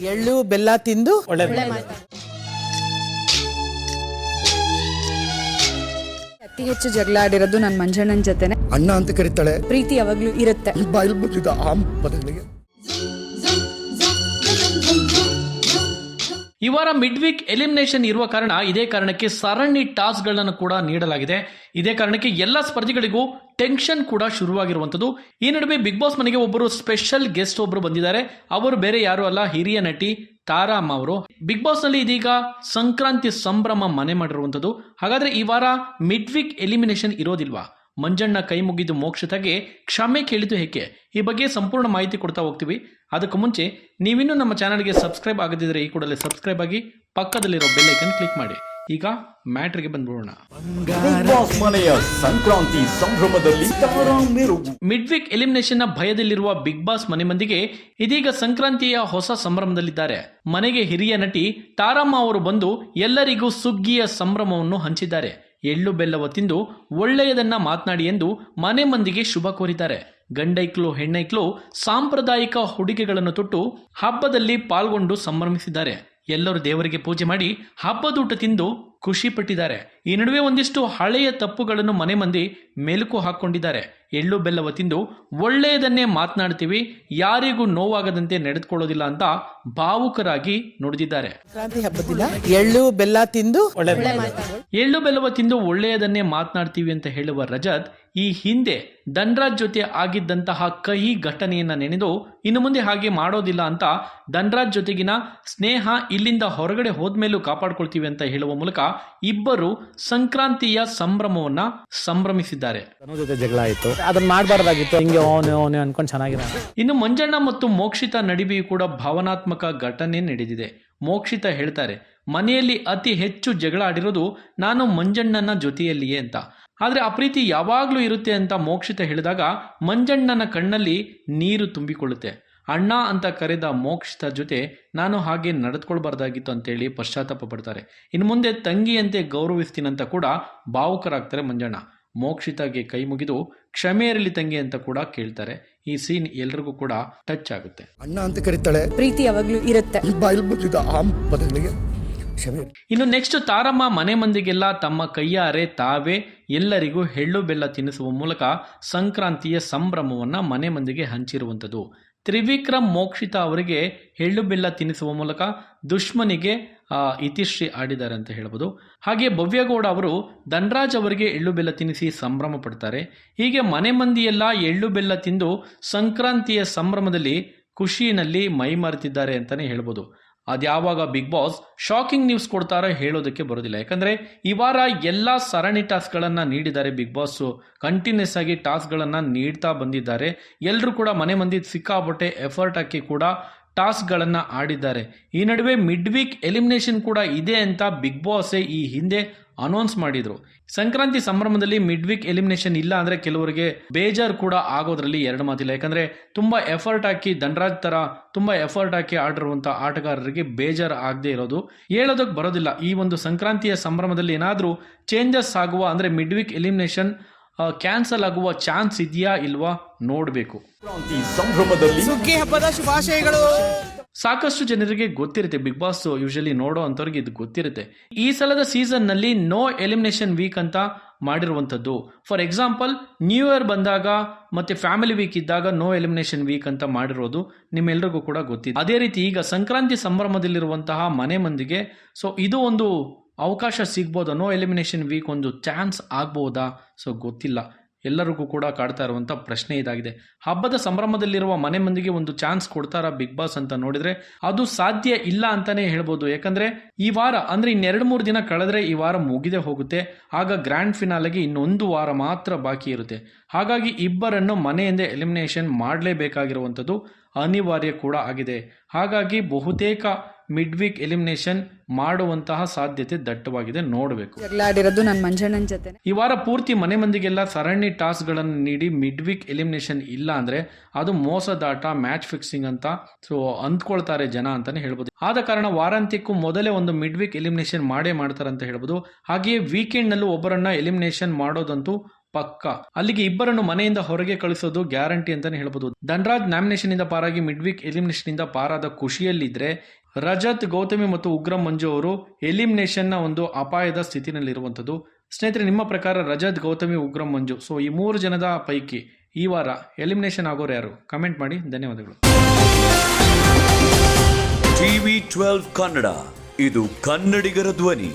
ಎಳ್ಳು ಬೆಲ್ಲ ತಿಂದು ಅತಿ ಹೆಚ್ಚು ಜಗಳ ಆಡಿರೋದು ನನ್ನ ಮಂಜಣ್ಣನ ಜೊತೆನೆ. ಅಣ್ಣ ಅಂತ ಕರೀತಾಳೆ. ಪ್ರೀತಿ ಯಾವಾಗ್ಲೂ ಇರುತ್ತೆ. ಬಾಯಲ್ಲಿ ಬಂದಿದ್ದ ಆ ಪದಗಳಿಗೆ ಈ ವಾರ ಮಿಡ್ ವೀಕ್ ಎಲಿಮಿನೇಷನ್ ಇರುವ ಕಾರಣ ಇದೇ ಕಾರಣಕ್ಕೆ ಸರಣಿ ಟಾಸ್ಕ್ಗಳನ್ನು ಕೂಡ ನೀಡಲಾಗಿದೆ. ಇದೇ ಕಾರಣಕ್ಕೆ ಎಲ್ಲ ಸ್ಪರ್ಧಿಗಳಿಗೂ ಟೆನ್ಷನ್ ಕೂಡ ಶುರುವಾಗಿರುವಂಥದ್ದು. ಈ ನಡುವೆ ಬಿಗ್ ಬಾಸ್ ಮನೆಗೆ ಒಬ್ಬರು ಸ್ಪೆಷಲ್ ಗೆಸ್ಟ್ ಒಬ್ಬರು ಬಂದಿದ್ದಾರೆ. ಅವರು ಬೇರೆ ಯಾರು ಅಲ್ಲ, ಹಿರಿಯ ನಟಿ ತಾರಾಮ್ ಅವರು. ಬಿಗ್ ಬಾಸ್ನಲ್ಲಿ ಇದೀಗ ಸಂಕ್ರಾಂತಿ ಸಂಭ್ರಮ ಮನೆ ಮಾಡಿರುವಂಥದ್ದು. ಹಾಗಾದ್ರೆ ಈ ವಾರ ಮಿಡ್ ವೀಕ್ ಎಲಿಮಿನೇಷನ್ ಇರೋದಿಲ್ವಾ? ಮಂಜಣ್ಣ ಕೈ ಮುಗಿದು ಮೋಕ್ಷತೆಗೆ ಕ್ಷಮೆ ಕೇಳಿದ್ದು ಹೇಗೆ ಈ ಬಗ್ಗೆ ಸಂಪೂರ್ಣ ಮಾಹಿತಿ ಕೊಡ್ತಾ ಹೋಗ್ತೀವಿ. ಅದಕ್ಕೂ ಮುಂಚೆ ನೀವಿನ್ನೂ ನಮ್ಮ ಚಾನಲ್ಗೆ ಸಬ್ಸ್ಕ್ರೈಬ್ ಆಗದಿದ್ರೆ ಈ ಕೂಡಲೇ ಸಬ್ಸ್ಕ್ರೈಬ್ ಆಗಿ ಪಕ್ಕದಲ್ಲಿರೋ ಬೆಲ್ ಐಕನ್ ಕ್ಲಿಕ್ ಮಾಡಿ. ಈಗ ಮ್ಯಾಟ್ರಿಗೆ ಬಂದ್ಬಿಡೋಣ. ಮನೆಯ ಸಂಕ್ರಾಂತಿ ಸಂಭ್ರಮದಲ್ಲಿ ಮಿಡ್ ವೀಕ್ ಎಲಿಮಿನೇಷನ್ನ ಭಯದಲ್ಲಿರುವ ಬಿಗ್ ಬಾಸ್ ಮನೆ ಮಂದಿಗೆ ಇದೀಗ ಸಂಕ್ರಾಂತಿಯ ಹೊಸ ಸಂಭ್ರಮದಲ್ಲಿದ್ದಾರೆ. ಮನೆಗೆ ಹಿರಿಯ ನಟಿ ತಾರಮ್ಮ ಅವರು ಬಂದು ಎಲ್ಲರಿಗೂ ಸುಗ್ಗಿಯ ಸಂಭ್ರಮವನ್ನು ಹಂಚಿದ್ದಾರೆ. ಎಳ್ಳು ಬೆಲ್ಲವ ತಿಂದು ಒಳ್ಳೆಯದನ್ನ ಮಾತನಾಡಿ ಎಂದು ಮನೆ ಮಂದಿಗೆ ಶುಭ ಕೋರಿದ್ದಾರೆ. ಗಂಡೈಕ್ಲು, ಹೆಣ್ಣೈಕ್ಲು ಸಾಂಪ್ರದಾಯಿಕ ಹುಡುಗೆಗಳನ್ನು ತೊಟ್ಟು ಹಬ್ಬದಲ್ಲಿ ಪಾಲ್ಗೊಂಡು ಸಂಭ್ರಮಿಸಿದ್ದಾರೆ. ಎಲ್ಲರೂ ದೇವರಿಗೆ ಪೂಜೆ ಮಾಡಿ ಹಬ್ಬದೂಟ ತಿಂದು ಖುಷಿ ಪಟ್ಟಿದ್ದಾರೆ. ಈ ನಡುವೆ ಒಂದಿಷ್ಟು ಹಳೆಯ ತಪ್ಪುಗಳನ್ನು ಮನೆ ಮಂದಿ ಮೆಲುಕು ಹಾಕೊಂಡಿದ್ದಾರೆ. ಎಳ್ಳು ಬೆಲ್ಲವ ತಿಂದು ಒಳ್ಳೆಯದನ್ನೇ ಮಾತನಾಡ್ತೀವಿ ಯಾರಿಗೂ ನೋವಾಗದಂತೆ ನಡೆದುಕೊಳ್ಳೋದಿಲ್ಲ ಅಂತ ಭಾವುಕರಾಗಿ ನುಡಿದಿದ್ದಾರೆ. ಎಳ್ಳು ಬೆಲ್ಲ ತಿಂದು ಎಳ್ಳು ಬೆಲ್ಲವ ತಿಂದು ಒಳ್ಳೆಯದನ್ನೇ ಮಾತನಾಡ್ತೀವಿ ಅಂತ ಹೇಳುವ ರಜತ್ ಈ ಹಿಂದೆ ಧನ್ರಾಜ್ ಜೊತೆ ಆಗಿದ್ದಂತಹ ಕಹಿ ಘಟನೆಯನ್ನ ನೆನೆದು ಇನ್ನು ಮುಂದೆ ಹಾಗೆ ಮಾಡೋದಿಲ್ಲ ಅಂತ ಧನ್ರಾಜ್ ಜೊತೆಗಿನ ಸ್ನೇಹ ಇಲ್ಲಿಂದ ಹೊರಗಡೆ ಹೋದ್ಮೇಲೂ ಕಾಪಾಡ್ಕೊಳ್ತೀವಿ ಅಂತ ಹೇಳುವ ಮೂಲಕ ಇಬ್ಬರು ಸಂಕ್ರಾಂತಿಯ ಸಂಭ್ರಮವನ್ನ ಸಂಭ್ರಮಿಸಿದ್ದಾರೆ. ಜಗಳ ಆಯಿತು. ಅದನ್ನ ಮಾಡಬಾರ್ದಾಗಿತ್ತು. ಹಿಂಗೆ ಓನೆ ಓನೆ ಅನ್ಕೊಂಡು ಚೆನ್ನಾಗಿರೋ ಇನ್ನು ಮಂಜಣ್ಣ ಮತ್ತು ಮೋಕ್ಷಿತ ನಡುವೆಯೂ ಕೂಡ ಭಾವನಾತ್ಮಕ ಘಟನೆ ನಡೆದಿದೆ. ಮೋಕ್ಷಿತ ಹೇಳ್ತಾರೆ, ಮನೆಯಲ್ಲಿ ಅತಿ ಹೆಚ್ಚು ಜಗಳ ಆಡಿರೋದು ನಾನು ಮಂಜಣ್ಣನ ಜೊತೆಯಲ್ಲಿಯೇ ಅಂತ. ಆದರೆ ಆ ಪ್ರೀತಿ ಯಾವಾಗಲೂ ಇರುತ್ತೆ ಅಂತ ಮೋಕ್ಷಿತ ಹೇಳಿದಾಗ ಮಂಜಣ್ಣನ ಕಣ್ಣಲ್ಲಿ ನೀರು ತುಂಬಿಕೊಳ್ಳುತ್ತೆ. ಅಣ್ಣ ಅಂತ ಕರೆದ ಮೋಕ್ಷಿತ ಜೊತೆ ನಾನು ಹಾಗೆ ನಡೆದುಕೊಳ್ಬಾರ್ದಾಗಿತ್ತು ಅಂತೇಳಿ ಪಶ್ಚಾತ್ತಾಪ ಪಡ್ತಾರೆ. ಇನ್ನು ಮುಂದೆ ತಂಗಿಯಂತೆ ಗೌರವಿಸ್ತೀನಂತ ಕೂಡ ಭಾವುಕರಾಗ್ತಾರೆ ಮಂಜಣ್ಣ. ಮೋಕ್ಷಿತಗೆ ಕೈ ಮುಗಿದು ಕ್ಷಮೆ ಇರಲಿ ತಂಗಿ ಅಂತ ಕೂಡ ಕೇಳ್ತಾರೆ. ಈ ಸೀನ್ ಎಲ್ರಿಗೂ ಕೂಡ ಟಚ್ ಆಗುತ್ತೆ. ಅಣ್ಣ ಅಂತ ಕರೀತಾಳೆ. ಪ್ರೀತಿ ಯಾವಾಗ್ಲೂ ಇರುತ್ತೆ. ಈ ಬಾಯಲ್ಲಿ ಬಂದಿದ್ದ ಆ ಪದಗಳಿಗೆ ಕ್ಷಮೆ ಇನ್ನು ನೆಕ್ಸ್ಟ್ ತಾರಮ್ಮ ಮನೆ ಮಂದಿಗೆಲ್ಲ ತಮ್ಮ ಕೈಯಾರೆ ತಾವೇ ಎಲ್ಲರಿಗೂ ಎಳ್ಳು ಬೆಲ್ಲ ತಿನ್ನಿಸುವ ಮೂಲಕ ಸಂಕ್ರಾಂತಿಯ ಸಂಭ್ರಮವನ್ನ ಮನೆ ಮಂದಿಗೆ ಹಂಚಿರುವಂಥದ್ದು. ತ್ರಿವಿಕ್ರಮ್ ಮೋಕ್ಷಿತ ಅವರಿಗೆ ಎಳ್ಳು ಬೆಲ್ಲ ತಿನ್ನಿಸುವ ಮೂಲಕ ದುಶ್ಮನಿಗೆ ಇತಿಶ್ರೀ ಆಡಿದ್ದಾರೆ ಅಂತ ಹೇಳ್ಬೋದು. ಹಾಗೆ ಭವ್ಯಗೌಡ ಅವರು ಧನ್ರಾಜ್ ಅವರಿಗೆ ಎಳ್ಳು ಬೆಲ್ಲ ತಿನ್ನಿಸಿ ಸಂಭ್ರಮ ಪಡ್ತಾರೆ. ಹೀಗೆ ಮನೆ ಮಂದಿಯೆಲ್ಲ ಎಳ್ಳು ಬೆಲ್ಲ ತಿಂದು ಸಂಕ್ರಾಂತಿಯ ಸಂಭ್ರಮದಲ್ಲಿ ಖುಷಿಯಲ್ಲಿ ಮೈ ಮರೆತಿದ್ದಾರೆ ಅಂತಲೇ ಹೇಳ್ಬೋದು. ಅದ್ಯಾವಾಗ ಬಿಗ್ ಬಾಸ್ ಶಾಕಿಂಗ್ ನ್ಯೂಸ್ ಕೊಡ್ತಾರೋ ಹೇಳೋದಕ್ಕೆ ಬರೋದಿಲ್ಲ. ಯಾಕಂದ್ರೆ ಈ ವಾರ ಎಲ್ಲ ಸರಣಿ ಟಾಸ್ಕ್ಗಳನ್ನು ನೀಡಿದ್ದಾರೆ ಬಿಗ್ ಬಾಸ್ ಕಂಟಿನ್ಯೂಸ್ ಆಗಿ ಟಾಸ್ಕ್ಗಳನ್ನು ನೀಡ್ತಾ ಬಂದಿದ್ದಾರೆ. ಎಲ್ಲರೂ ಕೂಡ ಮನೆ ಮಂದಿ ಸಿಕ್ಕಾಪಟ್ಟೆ ಎಫರ್ಟ್ ಹಾಕಿ ಕೂಡ ಟಾಸ್ಕ್ಗಳನ್ನು ಆಡಿದ್ದಾರೆ. ಈ ನಡುವೆ ಮಿಡ್ ವೀಕ್ ಎಲಿಮಿನೇಷನ್ ಕೂಡ ಇದೆ ಅಂತ ಬಿಗ್ ಬಾಸೇ ಈ ಹಿಂದೆ ಅನೌನ್ಸ್ ಮಾಡಿದರು. ಸಂಕ್ರಾಂತಿ ಸಂಭ್ರಮದಲ್ಲಿ ಮಿಡ್ ವೀಕ್ ಎಲಿಮಿನೇಷನ್ ಇಲ್ಲ ಅಂದರೆ ಕೆಲವರಿಗೆ ಬೇಜಾರು ಕೂಡ ಆಗೋದ್ರಲ್ಲಿ ಎರಡು ಮಾತಿಲ್ಲ. ಯಾಕಂದರೆ ತುಂಬ ಎಫರ್ಟ್ ಹಾಕಿ, ಧನರಾಜ್ ಥರ ತುಂಬ ಎಫರ್ಟ್ ಹಾಕಿ ಆಡಿರುವಂಥ ಆಟಗಾರರಿಗೆ ಬೇಜಾರು ಆಗದೆ ಇರೋದು ಹೇಳೋದಕ್ಕೆ ಬರೋದಿಲ್ಲ. ಈ ಒಂದು ಸಂಕ್ರಾಂತಿಯ ಸಂಭ್ರಮದಲ್ಲಿ ಏನಾದರೂ ಚೇಂಜಸ್ ಆಗುವ ಅಂದರೆ ಮಿಡ್ ವೀಕ್ ಎಲಿಮಿನೇಷನ್ ಕ್ಯಾನ್ಸಲ್ ಆಗುವ ಚಾನ್ಸ್ ಇದೆಯಾ ಇಲ್ವಾ ನೋಡಬೇಕು. ಸುಗ್ಗಿ ಹಬ್ಬದ ಶುಭಾಶಯಗಳು. ಸಾಕಷ್ಟು ಜನರಿಗೆ ಗೊತ್ತಿರುತ್ತೆ ಬಿಗ್ ಬಾಸ್ ಯೂಶಲಿ ನೋಡೋ ಅಂತವ್ರಿಗೆ ಇದು ಗೊತ್ತಿರುತ್ತೆ. ಈ ಸಲದ ಸೀಸನ್ನಲ್ಲಿ ನೋ ಎಲಿಮಿನೇಷನ್ ವೀಕ್ ಅಂತ ಮಾಡಿರುವಂಥದ್ದು. ಫಾರ್ ಎಕ್ಸಾಂಪಲ್ ನ್ಯೂ ಇಯರ್ ಬಂದಾಗ ಮತ್ತೆ ಫ್ಯಾಮಿಲಿ ವೀಕ್ ಇದ್ದಾಗ ನೋ ಎಲಿಮಿನೇಷನ್ ವೀಕ್ ಅಂತ ಮಾಡಿರೋದು ನಿಮ್ಮೆಲ್ಲರಿಗೂ ಕೂಡ ಗೊತ್ತಿದೆ. ಅದೇ ರೀತಿ ಈಗ ಸಂಕ್ರಾಂತಿ ಸಂಭ್ರಮದಲ್ಲಿರುವಂತಹ ಮನೆ ಮಂದಿಗೆ ಸೊ ಇದು ಒಂದು ಅವಕಾಶ ಸಿಗ್ಬೋದಾ? ನೋ ಎಲಿಮಿನೇಷನ್ ವೀಕ್ ಒಂದು ಚಾನ್ಸ್ ಆಗ್ಬೋದಾ? ಸೊ ಗೊತ್ತಿಲ್ಲ. ಎಲ್ಲರಿಗೂ ಕೂಡ ಕಾಡ್ತಾ ಇರುವಂಥ ಪ್ರಶ್ನೆ ಇದಾಗಿದೆ. ಹಬ್ಬದ ಸಂಭ್ರಮದಲ್ಲಿರುವ ಮನೆ ಮಂದಿಗೆ ಒಂದು ಚಾನ್ಸ್ ಕೊಡ್ತಾರಾ ಬಿಗ್ ಬಾಸ್ ಅಂತ ನೋಡಿದ್ರೆ? ಅದು ಸಾಧ್ಯ ಇಲ್ಲ ಅಂತಾನೆ ಹೇಳ್ಬೋದು. ಯಾಕಂದ್ರೆ, ಈ ವಾರ, ಅಂದ್ರೆ ಇನ್ನೆರಡು ಮೂರು ದಿನ ಕಳೆದ್ರೆ ಈ ವಾರ ಮುಗಿದೇ ಹೋಗುತ್ತೆ. ಆಗ ಗ್ರ್ಯಾಂಡ್ ಫಿನಾಲೆಗೆ ಇನ್ನೊಂದು ವಾರ ಮಾತ್ರ ಬಾಕಿ ಇರುತ್ತೆ. ಹಾಗಾಗಿ ಇಬ್ಬರನ್ನು ಮನೆಯಿಂದ ಎಲಿಮಿನೇಷನ್ ಮಾಡಲೇಬೇಕಾಗಿರುವಂಥದ್ದು ಅನಿವಾರ್ಯ ಕೂಡ ಆಗಿದೆ. ಹಾಗಾಗಿ ಬಹುತೇಕ ಮಿಡ್ ವೀಕ್ ಎಲಿಮಿನೇಷನ್ ಮಾಡುವಂತಹ ಸಾಧ್ಯತೆ ದಟ್ಟವಾಗಿದೆ. ನೋಡಬೇಕು. ನನ್ನ ಮಂಜಣ್ಣನ ಈ ವಾರ ಪೂರ್ತಿ ಮನೆ ಮಂದಿಗೆಲ್ಲ ಸರಣಿ ಟಾಸ್ಕ್ಗಳನ್ನು ನೀಡಿ ಮಿಡ್ ವೀಕ್ ಎಲಿಮಿನೇಷನ್ ಇಲ್ಲ ಅಂದ್ರೆ ಅದು ಮೋಸದಾಟ ಮ್ಯಾಚ್ ಫಿಕ್ಸಿಂಗ್ ಅಂತ ಸೊ ಅಂದ್ಕೊಳ್ತಾರೆ ಜನ ಅಂತಾನೆ ಹೇಳ್ಬೋದು. ಆದ ಕಾರಣ ವಾರಾಂತ್ಯಕ್ಕೂ ಮೊದಲೇ ಒಂದು ಮಿಡ್ ವೀಕ್ ಎಲಿಮಿನೇಷನ್ ಮಾಡೇ ಮಾಡ್ತಾರೆ ಅಂತ ಹೇಳ್ಬೋದು. ಹಾಗೆಯೇ ವೀಕೆಂಡ್ ನಲ್ಲೂ ಒಬ್ಬರನ್ನ ಎಲಿಮಿನೇಷನ್ ಮಾಡೋದಂತೂ ಪಕ್ಕ. ಅಲ್ಲಿಗೆ ಇಬ್ಬರನ್ನು ಮನೆಯಿಂದ ಹೊರಗೆ ಕಳಿಸೋದು ಗ್ಯಾರಂಟಿ ಅಂತಾನೆ ಹೇಳ್ಬೋದು. ಧನ್ರಾಜ್ ನಾಮಿನೇಷನ್ ಇಂದ ಪಾರಾಗಿ ಮಿಡ್ ವೀಕ್ ಎಲಿಮಿನೇಷನ್ ಇಂದ ಪಾರಾದ ಖುಷಿಯಲ್ಲಿದ್ರೆ ರಜತ್, ಗೌತಮಿ ಮತ್ತು ಉಗ್ರಂ ಮಂಜು ಅವರು ಎಲಿಮಿನೇಷನ್ನ ಒಂದು ಅಪಾಯದ ಸ್ಥಿತಿನಲ್ಲಿರುವಂಥದ್ದು. ಸ್ನೇಹಿತರೆ, ನಿಮ್ಮ ಪ್ರಕಾರ ರಜತ್, ಗೌತಮಿ, ಉಗ್ರಂ ಮಂಜು, ಸೊ ಈ ಮೂರು ಜನದ ಪೈಕಿ ಈ ವಾರ ಎಲಿಮಿನೇಷನ್ ಆಗೋರು ಯಾರು? ಕಮೆಂಟ್ ಮಾಡಿ. ಧನ್ಯವಾದಗಳು. ಟಿವಿ ಟ್ವೆಲ್ವ್ ಕನ್ನಡ, ಇದು ಕನ್ನಡಿಗರ ಧ್ವನಿ.